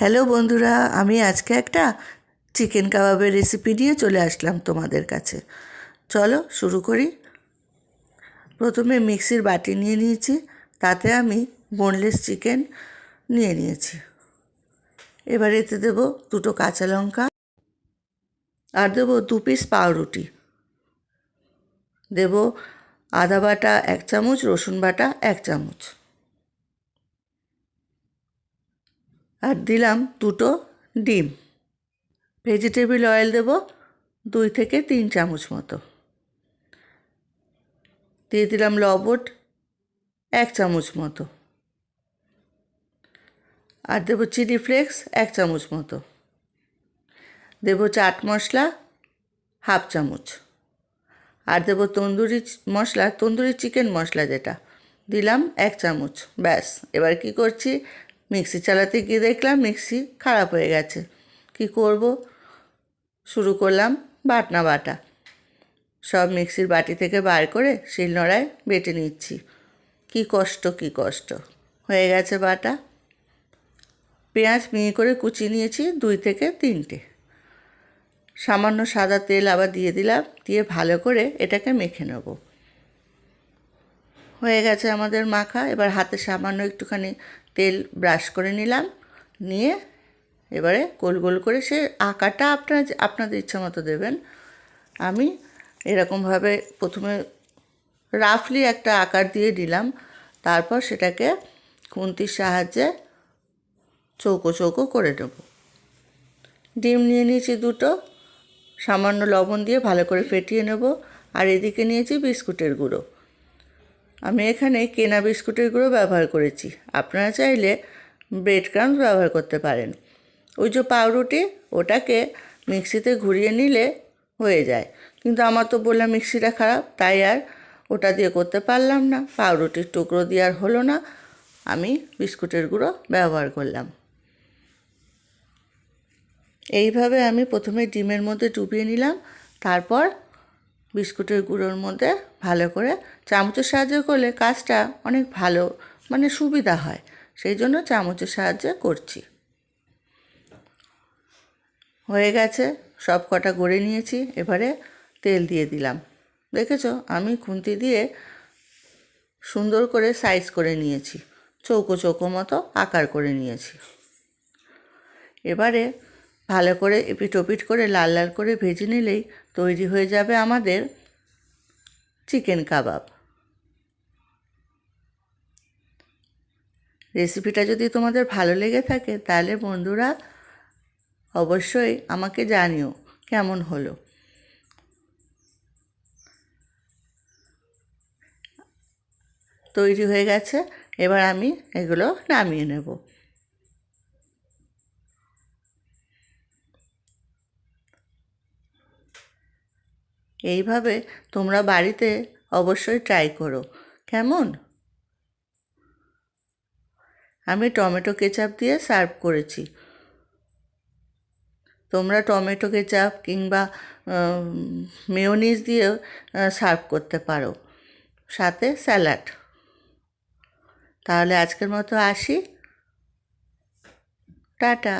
Hello বন্ধুরা, আমি আজকে একটা চিকেন কাবাবের রেসিপি নিয়ে চলে আসলাম তোমাদের কাছে। চলো শুরু করি। প্রথমে মিক্সির বাটি নিয়ে নিয়েছি, তাতে আমি বোনলেস চিকেন নিয়ে নিয়েছি। এবার এতে দেবো দুটো কাঁচা লঙ্কা আর দেবো দু পিস পাউরুটি। দেবো আদা বাটা এক চামচ, রসুন বাটা এক চামচ। আর দিলাম দুটো ডিম। ভেজিটেবিল অয়েল দেবো দুই থেকে তিন চামচ মতো। দিয়ে দিলাম লবণ এক চামচ মতো। আর দেবো চিলি ফ্লেক্স এক চামচ মতো। দেবো চাট মশলা হাফ চামচ। আর দেবো তন্দুরি মশলা, তন্দুরি চিকেন মশলা যেটা, দিলাম এক চামচ। ব্যাস, এবার কি করছি? মিক্সি চালাতে গিয়ে দেখলাম মিক্সি খারাপ হয়ে গেছে। কি করব? শুরু করলাম বাটনা বাটা। সব মিক্সির বাটি থেকে বার করে শিলনোড়ায় বেটে নিচ্ছি। কি কষ্ট কি কষ্ট। হয়ে গেছে বাটা। পেঁয়াজ মিহি করে কুচিয়ে নিয়েছি দুই থেকে তিনটে। সামান্য সাদা তেল আবার দিয়ে দিলাম, দিয়ে ভালো করে এটাকে মেখে নেব। হয়ে গেছে আমাদের মাখা। এবার হাতে সামান্য একটুখানি তেল ব্রাশ করে নিলাম। নিয়ে এবারে গোল গোল করে সে আকারটা আপনার আপনাদের ইচ্ছা মতো দেবেন। আমি এরকমভাবে প্রথমে রাফলি একটা আকার দিয়ে দিলাম। তারপর সেটাকে খুন্তির সাহায্যে চৌকো চৌকো করে নেব। ডিম নিয়ে নিয়েছি দুটো। সামান্য লবণ দিয়ে ভালো করে ফেটিয়ে নেব। আর এদিকে নিয়েছি বিস্কুটের গুঁড়ো। আমি এখানে কেনা বিস্কুটের গুঁড়ো ব্যবহার করেছি। আপনারা চাইলে ব্রেড ক্রাম্স ব্যবহার করতে পারেন। ওই যে পাউরুটি, ওটাকে মিক্সিতে ঘুরিয়ে নিলে হয়ে যায়। কিন্তু আমার তো বললাম মিক্সিটা খারাপ, তাই আর ওটা দিয়ে করতে পারলাম না। পাউরুটির টুকরো দিয়ে আর হলো না। আমি বিস্কুটের গুঁড়ো ব্যবহার করলাম। এইভাবে আমি প্রথমে ডিমের মধ্যে ডুবিয়ে নিলাম। তারপর বিস্কুটের গুঁড়োর মধ্যে ভালো করে চামচের সাহায্যে করলে কাজটা অনেক ভালো মানে সুবিধা হয়। সেই জন্য চামচের সাহায্যে করছি। হয়ে গেছে, সব কটা গড়ে নিয়েছি, এবারে তেল দিয়ে দিলাম। দেখেছ, আমি খুন্তি দিয়ে সুন্দর করে সাইজ করে নিয়েছি, চৌকো চৌকো মতো আকার করে নিয়েছি। এবারে ভালো করে এপিট ওপিট করে লাল লাল করে ভেজে নিলেই তৈরি হয়ে যাবে আমাদের চিকেন কাবাব। রেসিপিটা যদি তোমাদের ভালো লেগে থাকে তাহলে বন্ধুরা অবশ্যই আমাকে জানিও কেমন হলো। তৈরি হয়ে গেছে, এবার আমি এগুলো নামিয়ে নেব। এইভাবে তোমরা বাড়িতে অবশ্যই ট্রাই করো। কেমন? আমি টমেটো কেচাপ দিয়ে সার্ভ করেছি। তোমরা টমেটো কেচাপ কিংবা মেয়োনিজ দিয়েও সার্ভ করতে পারো। সাথে স্যালাড তাহলে আজকের মতো আসি। টাটা।